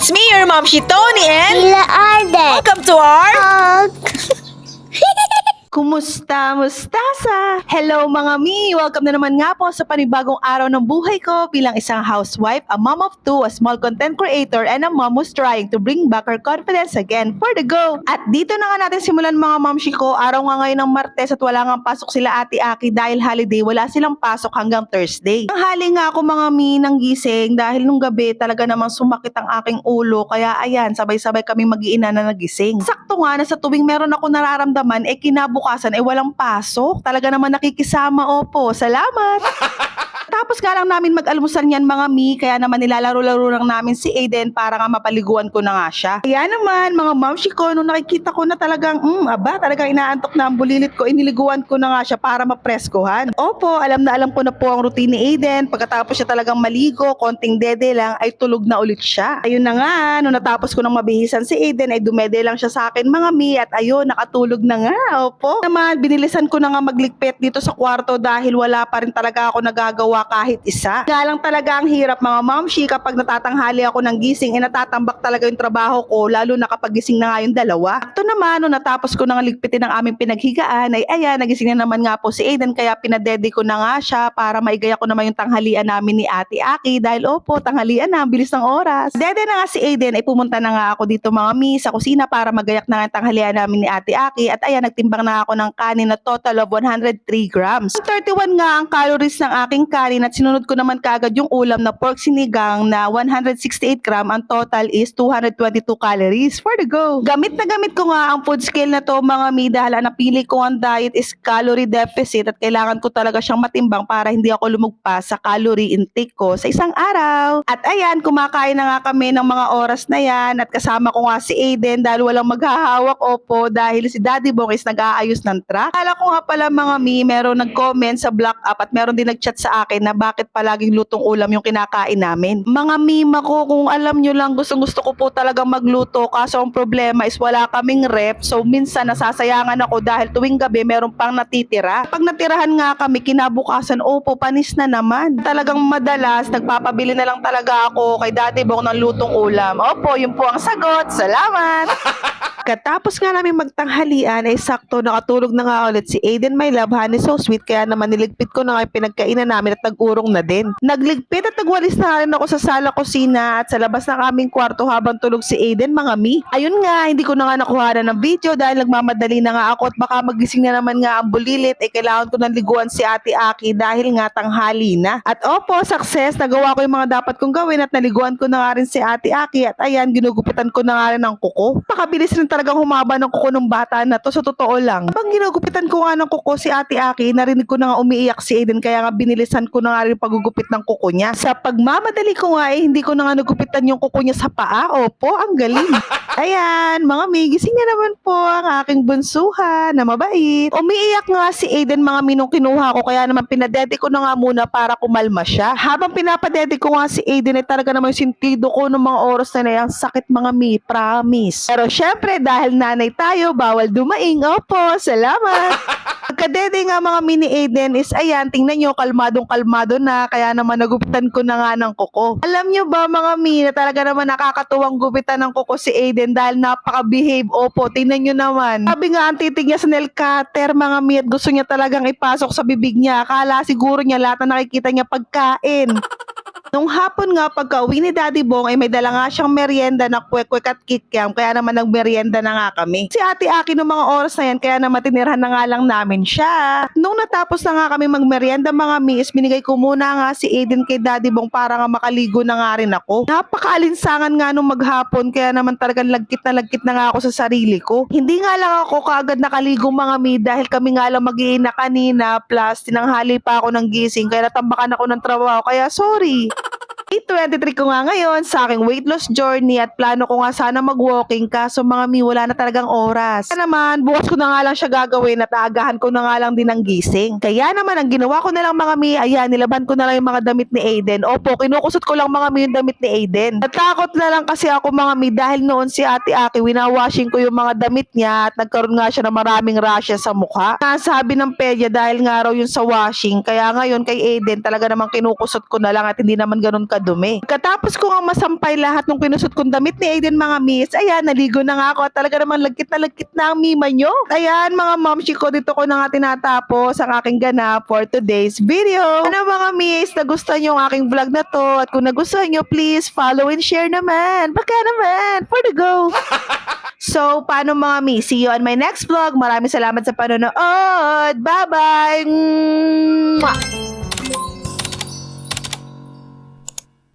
It's me, your mom, she Tony, and Ila Arden. welcome to our... Hug. Kumusta, mustasa? Hello mga mi! Welcome na naman nga po sa panibagong araw ng buhay ko bilang isang housewife, a mom of two, a small content creator, and a mom who's trying to bring back her confidence again for the go. At dito na nga natin simulan mga mamshi ko, araw nga ngayon ng Martes at wala nga pasok sila ate Aki dahil holiday, wala silang pasok hanggang Thursday. Ang hali nga ako mga mi ng gising dahil nung gabi talaga namang sumakit ang aking ulo kaya ayan, sabay-sabay kami mag-iina na nagising. Sakto nga na sa tuwing meron ako nararamdaman, eh kinabukasan eh walang pasok. Talaga naman nakikisama, opo. Salamat! Tapos nga lang namin mag-almusal niyan mga mi, kaya naman nilalaro-laro lang namin si Aiden para nga mapaliguan ko na nga siya. Kaya naman, mga mamshi ko, nung nakikita ko na talagang, mm, aba, talagang inaantok na ang bulilit ko, iniliguan ko na nga siya para mapreskohan. Opo, alam na alam ko na po ang routine ni Aiden. Pagkatapos siya talagang maligo, konting dede lang, ay tulog na ulit siya. Ayun na nga, nung natapos ko nang mabihisan si Aiden, ay dumede lang siya sa akin mga mi, at ayun, nakatulog na nga. Opo. Naman, binilisan ko na nga magligpit dito sa kwarto dahil wala pa rin talaga ako nagagawa kahit isa. Kaya lang talaga ang hirap mga mamshi kapag natatanghali ako ng gising, eh natatambak talaga yung trabaho ko, lalo na kapag gising na nga yung dalawa. Ito naman, nung natapos ko nang ligpitin ang aming pinaghigaan, ay ayan, nagising na naman nga po si Aiden, kaya pinadede ko na nga siya para maigaya ko naman yung tanghalian namin ni Ate Aki dahil opo, tanghalian na, ang bilis ng oras. Dede na nga si Aiden, ay pumunta na nga ako dito mga mi sa kusina para magayak na nga ang tanghalian namin ni Ate Aki at ayan, nagtimbang na ako ng kanin na total of 103 grams. 31 nga ang calories ng aking kanin at sinunod ko naman kaagad yung ulam na pork sinigang na 168 gram. Ang total is 222 calories for the go. Gamit na gamit ko nga ang food scale na to mga mi dahil ang napili ko ang diet is calorie deficit at kailangan ko talaga siyang matimbang para hindi ako lumagpas sa calorie intake ko sa isang araw. At ayan, kumakain na nga kami ng mga oras na yan at kasama ko nga si Aiden dahil walang maghahawak opo dahil si Daddy Bong is nag-aayos ng truck. Kala ko nga pala mga mi, meron nag-comment sa block up at meron din nag-chat sa akin na bakit palaging lutong ulam yung kinakain namin. Mga mima ko, kung alam nyo lang, gustong gusto ko po talagang magluto kaso ang problema is wala kaming rep so minsan nasasayangan ako dahil tuwing gabi meron pang natitira. Pag natirahan nga kami kinabukasan, opo, panis na naman. Talagang madalas, nagpapabili na lang talaga ako kay Daddy Bong ng lutong ulam. Opo, yun po ang sagot. Salamat! Katapos nga namin magtanghalian ay sakto nakatulog na nga ulit si Aiden My Love Honey So Sweet kaya naman niligpit ko na nga yung pinagkainan namin at nag-urong na din. Nagligpit at nagwalis na rin ako sa sala kusina at sa labas ng aming kwarto habang tulog si Aiden mga mi. Ayun nga, hindi ko na nga nakuha na ng video dahil nagmamadali na nga ako at baka magising na naman nga ang bulilit eh kailangan ko ng liguan si Ate Aki dahil nga tanghali na. At opo, success, nagawa ko yung mga dapat kong gawin at naliguan ko na nga rin si Ate Aki at ayan, ginugupitan ko na nga rin ang kuko. Pakabilis rin talagang humaba ng kuko ng bata na to sa totoo lang. Pag ginugupitan ko nga ng kuko si Ate Aki, narinig ko na nga umiiyak si Aiden kaya nga binilisan ko na nga rin pagugupit ng kuko niya. Sa pagmamadali ko nga eh, hindi ko na nga nagupitan yung kuko niya sa paa. Opo, ang galing. Ayan, mga may gising na naman po ang aking bunsuhan na mabait. Umiiyak nga si Aiden mga minong kinuha ko kaya naman pinadede ko na nga muna para kumalma siya. Habang pinapadede ko nga si Aiden ay talaga naman yung sintido ko ng mga oras na na yan. Sakit mga mi, promise. Pero syempre dahil nanay tayo, bawal dumaing. Opo, salamat. Pagkadede nga mga mini Aiden is ayan, tingnan nyo, kalmadong kalmado na, kaya naman nagupitan ko na nga ng kuko. Alam nyo ba mga mi, na talaga naman nakakatuwang gupitan ng kuko si Aiden dahil napaka-behave. Opo, tingnan nyo naman. Sabi nga ang titig niya sa nail cutter mga mi at gusto niya talagang ipasok sa bibig niya. Akala siguro niya lahat na nakikita niya pagkain. Nung hapon nga, pagka uwi ni Daddy Bong, ay may dala nga siyang merienda na kwek-kwek at kikyam, kaya naman nagmerienda na nga kami. Si Ate Aki nung mga oras na yan, kaya naman tinirhan na nga lang namin siya. Nung natapos na nga kami magmerienda mga miss, binigay ko muna nga si Aiden kay Daddy Bong para nga makaligo na nga rin ako. Napakaalinsangan nga nung maghapon, kaya naman talagang lagkit na lagkit na nga ako sa sarili ko. Hindi nga lang ako kaagad nakaligo mga mi dahil kami nga lang mag-iina kanina, plus tinanghali pa ako ng gising, kaya natambakan ako ng trabaho, kaya sorry. 8.23 ko nga ngayon sa aking weight loss journey at plano ko nga sana mag-walking kaso mga mi wala na talagang oras. Kaya naman, bukas ko na nga lang siya gagawin at aagahan ko na nga lang din ang gising. Kaya naman, ang ginawa ko na lang mga mi, ayan, nilaban ko na lang yung mga damit ni Aiden. Opo, kinukusot ko lang mga mi yung damit ni Aiden. Natakot na lang kasi ako mga mi dahil noon si Ate Aki, winawashing ko yung mga damit niya at nagkaroon nga siya ng maraming rashes sa mukha. Nasabi ng pedya dahil nga raw yun sa washing. Kaya ngayon kay Aiden talaga namang kinukusot ko na lang at hindi naman ganun ka kadumi. Katapos ko nga masampay lahat ng kinusot kong damit ni Aiden mga miss, ayan, naligo na nga ako at talaga naman lagkit na lagkit na ang mima nyo. Ayan, mga momshi ko, dito ko na nga tinatapos ang aking ganap for today's video. Ano mga miss, nagustuhan nyo ang aking vlog na to at kung nagustuhan nyo, please follow and share naman. Baka naman, for the go. So, paano mga mi? See you on my next vlog. Maraming salamat sa panonood. Bye-bye! Mwah!